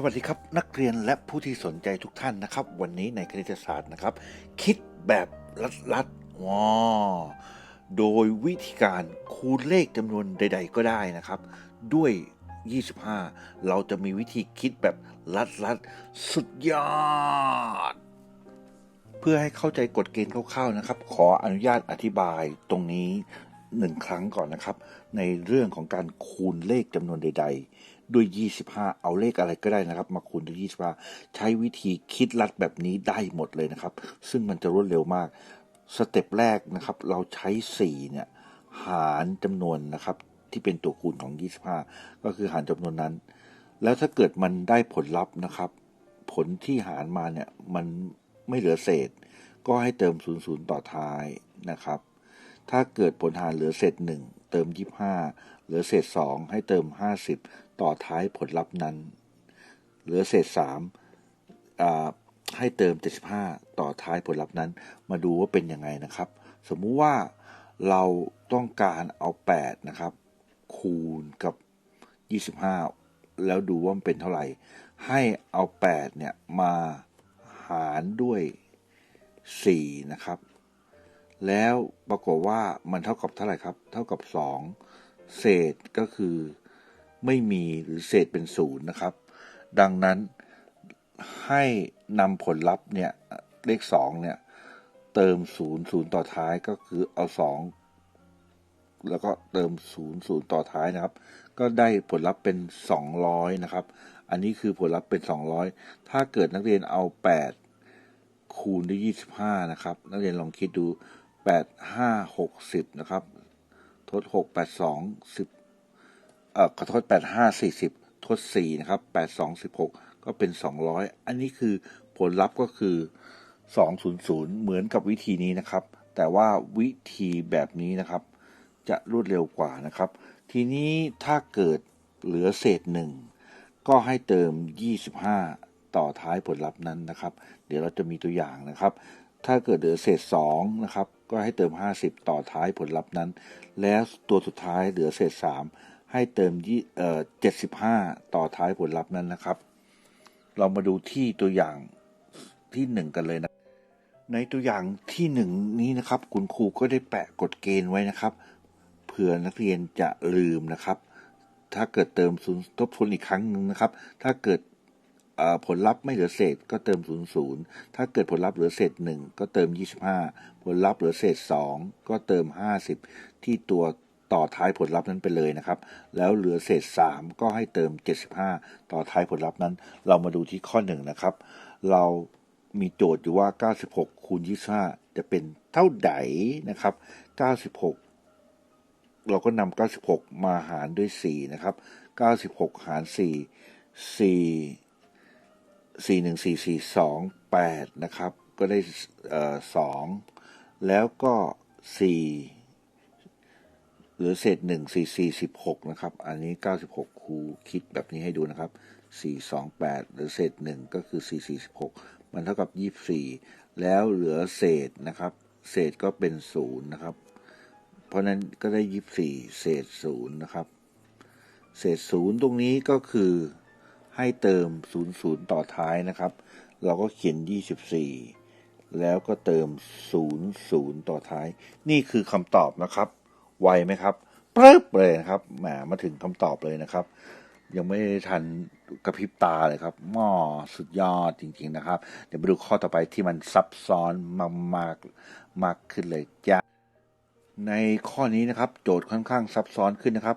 สวัสดีครับ นักเรียนและผู้ที่สนใจทุกท่านนะครับ วันนี้ในคณิตศาสตร์นะครับ คิดแบบลัดๆว้าโดยวิธีการคูณเลขจำนวนใด ๆ ก็ได้นะครับ ด้วย 25 เราจะมีวิธีคิดแบบลัดๆสุดยอด เพื่อให้เข้าใจกฎเกณฑ์คร่าวๆนะครับ ขออนุญาตอธิบายตรงนี้หนึ่งครั้งก่อนนะครับ ในเรื่องของการคูณเลขจำนวนใด ๆ ด้วย 25 เอาเลขอะไรก็ได้นะครับ มาคูณด้วย 25 ใช้วิธีคิดลัดแบบนี้ได้หมดเลยนะครับ ซึ่งมันจะรวดเร็วมาก สเต็ปแรกนะครับ เราใช้ 4 เนี่ย หารจำนวนนะครับ ที่เป็นตัวคูณของ 25 ก็คือหารจำนวนนั้น แล้วถ้าเกิดมันได้ผลลัพธ์นะครับ ผลที่หารมาเนี่ย มันไม่เหลือเศษ ก็ให้เติม 00 ต่อท้ายนะครับ ถ้าเกิดผลหารเหลือเศษ 1 เติม 25 เหลือเศษ 2 ให้เติม 50 ต่อท้ายผลลัพธ์นั้น เหลือเศษ3อ่าให้เติม 75 ต่อท้ายผลลัพธ์นั้น มาดูว่าเป็นยังไงนะครับ สมมุติว่าเราต้องการเอา 8 นะครับ คูณกับ 25 แล้วดูว่ามันเป็นเท่าไหร่ ให้เอา 8 เนี่ย มาหารด้วย 4 นะครับ แล้วปรากฏว่ามันเท่ากับเท่าไหร่ครับ เท่ากับ 2 เศษก็คือ ไม่มีหรือเศษเป็นศูนย์นะครับ ดังนั้นให้นำผลลัพธ์เนี่ยเลข2เนี่ยเติม0 0ต่อท้ายก็คือเอา2แล้วก็เติม0 0ต่อท้ายนะครับ ก็ได้ผลลัพธ์เป็น200นะครับ อันนี้คือผลลัพธ์เป็น200ถ้าเกิดนักเรียนเอา8คูณด้วย25นะครับ นักเรียนลองคิดดู8 5 60นะครับ ทด6 8 2 10 เอ่อขอโทษ8 5 40ทด4นะครับ8 2 16ก็เป็น200อันนี้คือผลลัพธ์ก็คือ200เหมือนกับวิธีนี้นะครับ แต่ว่าวิธีแบบนี้นะครับ จะรวดเร็วกว่านะครับ ทีนี้ถ้าเกิดเหลือเศษหนึ่งก็ให้เติม 25 ต่อท้ายผลลัพธ์นั้นนะครับ เดี๋ยวเราจะมีตัวอย่างนะครับ ถ้าเกิดเหลือเศษ2นะครับ ก็ให้เติม 50 ต่อท้ายผลลัพธ์นั้น แล้วตัวสุดท้ายเหลือเศษ 3 ให้เติมยี่เอ่อ75ต่อท้ายผลลัพธ์นั้นนะครับ เรามาดูที่ตัวอย่างที่1กันเลยนะ ในตัวอย่างที่หนึ่งนี้นะครับ คุณครูก็ได้แปะกฎเกณฑ์ไว้นะครับ เผื่อนักเรียนจะลืมนะครับ ถ้าเกิดเติมศูนย์ทบทวนอีกครั้งหนึ่งนะครับ ถ้าเกิดผลลัพธ์ไม่เหลือเศษก็เติม 0 0 ถ้าเกิดผลลัพธ์เหลือเศษ 1 ก็เติม 25 ผลลัพธ์เหลือเศษ 2 ก็เติม 50 ที่ตัว ต่อท้ายผลลัพธ์นั้นไปเลยนะครับ แล้วเหลือเศษ 3 ก็ให้เติม 75 ต่อท้ายผลลัพธ์นั้น เรามาดูที่ข้อ1นะครับ เรามีโจทย์อยู่ว่า 96 คูณ 25 จะเป็นเท่าใดนะครับ 96 เราก็นำ96 มาหารด้วย 4 นะครับ 96 หาร 4 4 4 1 4 4 2 8 นะครับ ก็ได้เอ่อ2แล้วก็ 4 หลือเศษ1 4 4 16นะครับ อันนี้96ครูคิดแบบนี้ให้ดูนะครับ4 2 8เหลือเศษ1ก็คือ4 4 16มันเท่ากับ24แล้วเหลือเศษนะครับ เศษก็เป็น0นะครับ เพราะนั้นก็ได้24เศษ0นะครับ เศษ0ตรงนี้ก็คือให้เติม0 0ต่อท้ายนะครับ เราก็เขียน24แล้วก็เติม0 0ต่อท้าย นี่คือคำตอบนะครับ ไวไหมครับปึ๊บเลยนะครับแหมมาถึงคำตอบเลยนะครับ ยังไม่ทันกระพริบตาเลยครับมอสุดยอดจริง ๆนะครับ เดี๋ยวมาดูข้อต่อไปที่มันซับซ้อนมากมากมากขึ้นเลยจ้ะในข้อนี้นะครับ โจทย์ค่อนข้างซับซ้อนขึ้นนะครับ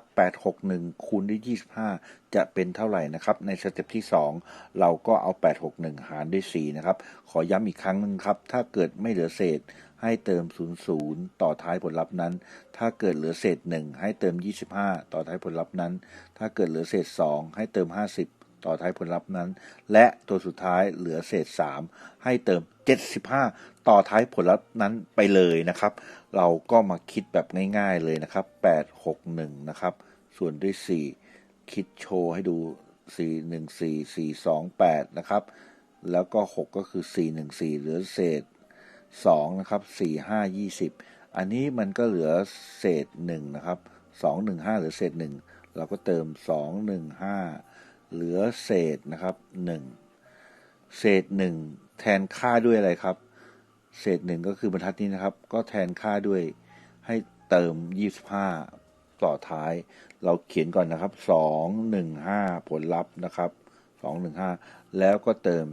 861คูณด้วย25 จะเป็นเท่าไหร่นะครับ ในสเต็ปที่ 2 เราก็เอา 861 หารด้วย4นะครับ ขอย้ำอีกครั้งหนึ่งครับ ถ้าเกิดไม่เหลือเศษ ให้เติม 00 ต่อท้ายผลลัพธ์นั้น ถ้าเกิดเหลือเศษ 1 ให้เติม 25 ต่อท้ายผลลัพธ์นั้น ถ้าเกิดเหลือเศษ 2 ให้เติม 50 ต่อท้ายผลลัพธ์นั้น และตัวสุดท้ายเหลือเศษ 3 ให้เติม 75 ต่อท้ายผลลัพธ์นั้นไปเลยนะครับ เราก็มาคิดแบบง่ายๆเลยนะครับ 861 นะครับ ส่วนด้วย 4 คิดโชว์ให้ดู 4 1 4 4 2 8 นะครับ แล้วก็ 6 ก็คือ 4 1 4 เหลือเศษ 2นะครับ4 5 20อันนี้มันก็เหลือเศษ1นะครับ2 1 5เหลือเศษ1เราก็เติม2 1 5เหลือเศษนะครับหนึ่งเศษหนึ่งแทนค่าด้วยอะไรครับ เศษหนึ่งก็คือบรรทัดนี้นะครับ ก็แทนค่าด้วยให้เติม25ต่อท้าย เราเขียนก่อนนะครับ215ผลลัพธ์นะครับ215แล้วก็เติม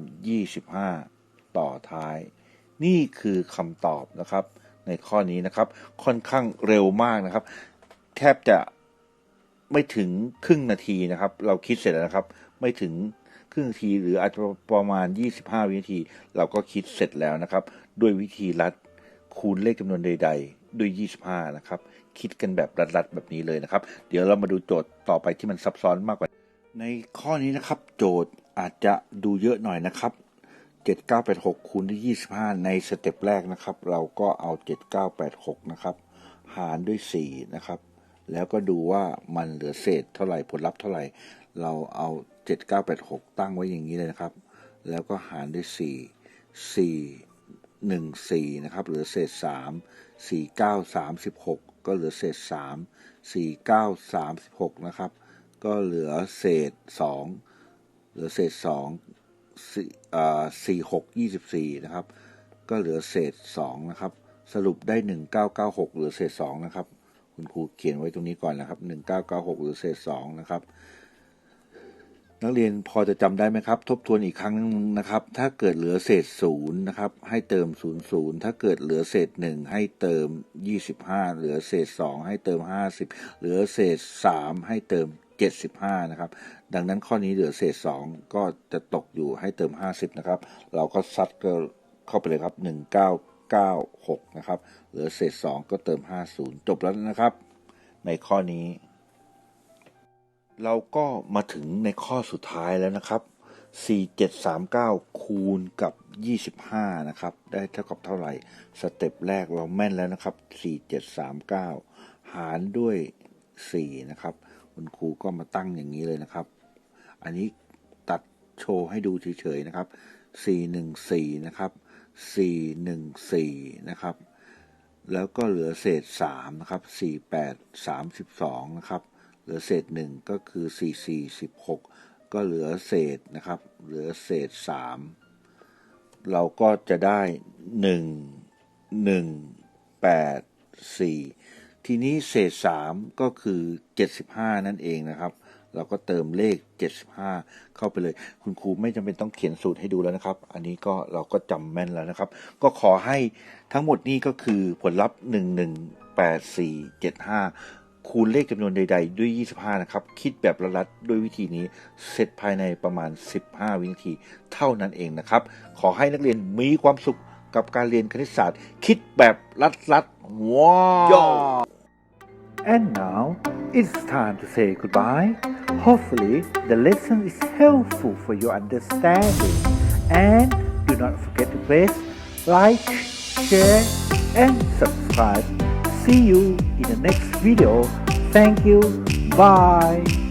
25ต่อท้าย นี่คือคำตอบนะครับ ในข้อนี้นะครับ ค่อนข้างเร็วมากนะครับ แทบจะไม่ถึงครึ่งนาทีนะครับ เราคิดเสร็จแล้วนะครับ ไม่ถึงครึ่งนาทีหรืออาจจะประมาณ 25 วินาที เราก็คิดเสร็จแล้วนะครับ ด้วยวิธีรัดคูณเลขจำนวนใด ๆ ด้วย 25 นะครับ คิดกันแบบรัดๆแบบนี้เลยนะครับ เดี๋ยวเรามาดูโจทย์ต่อไปที่มันซับซ้อนมากกว่า ในข้อนี้นะครับ โจทย์อาจจะดูเยอะหน่อยนะครับ 7986 คูณด้วย 25 ในสเต็ปแรกนะครับ เราก็เอา 7986 นะครับ หารด้วย 4 นะครับ แล้วก็ดูว่ามันเหลือเศษเท่าไหร่ผลลัพธ์เท่าไหร่ เราเอา 7986 ตั้งไว้อย่างนี้เลยนะครับ แล้วก็หารด้วย 4 4 1 4 นะครับ เหลือเศษ 3 4 9 36 ก็เหลือเศษ 3 4 9 36 นะครับ ก็เหลือเศษ 2 เหลือเศษ 2 สี่หกยี่สิบสี่นะครับ ก็เหลือเศษสองนะครับ สรุปได้หนึ่งเก้าเก้าหกเหลือเศษสองนะครับ คุณครูเขียนไว้ตรงนี้ก่อนนะครับหนึ่งเก้าเก้าหกเหลือเศษสองนะครับ นักเรียนพอจะจำได้ไหมครับ ทบทวนอีกครั้งนึงนะครับ ถ้าเกิดเหลือเศษศูนย์นะครับ ให้เติมศูนย์ศูนย์ถ้าเกิดเหลือเศษหนึ่งให้เติมยี่สิบห้าเหลือเศษสองให้เติมห้าสิบเหลือเศษสามให้เติม เจ็ดสิบห้านะครับ ดังนั้นข้อนี้เหลือเศษสองก็จะตกอยู่ให้เติมห้าสิบนะครับ เราก็ซัดก็เข้าไปเลยครับหนึ่งเก้าเก้าหกนะครับ เหลือเศษสองก็เติมห้าศูนย์จบแล้วนะครับ ในข้อนี้ เราก็มาถึงในข้อสุดท้ายแล้วนะครับ 4739 คูณกับ 25 นะครับ ได้เท่ากับเท่าไหร่ สเต็ปแรกเราแม่นแล้วนะครับ 4739 หารด้วย 4 นะครับ คุณครูก็มาตั้งอย่างนี้เลยนะครับ อันนี้ตัดโชว์ให้ดูเฉยๆนะครับ 414 นะครับ 414 นะครับ แล้วก็เหลือเศษ 3 นะครับ 48 32 นะครับ เหลือเศษ 1 ก็คือ 44 16 ก็เหลือเศษนะครับ เหลือเศษ 3 เราก็จะได้ 1 1 8 4 ทีนี้เศษ3ก็คือ 75 นั่นเองนะครับ เราก็เติมเลข 75 เข้าไปเลย คุณครูไม่จำเป็นต้องเขียนสูตรให้ดูแล้วนะครับ อันนี้ก็เราก็จำแม่นแล้วนะครับ ก็ขอให้ทั้งหมดนี้ก็คือผลลัพธ์ 118475 คูณเลขจำนวนใด ๆ ด้วย 25 นะครับ คิดแบบระลัดด้วยวิธีนี้ เสร็จภายในประมาณ 15 วินาทีเท่านั้นเองนะครับ ขอให้นักเรียนมีความสุขกับการเรียนคณิตศาสตร์ คิดแบบลัดๆว้าว And now it's time to say goodbye. Hopefully, the lesson is helpful for your understanding. And do not forget to press like, share, and subscribe. See you in the next video. Thank you. Bye.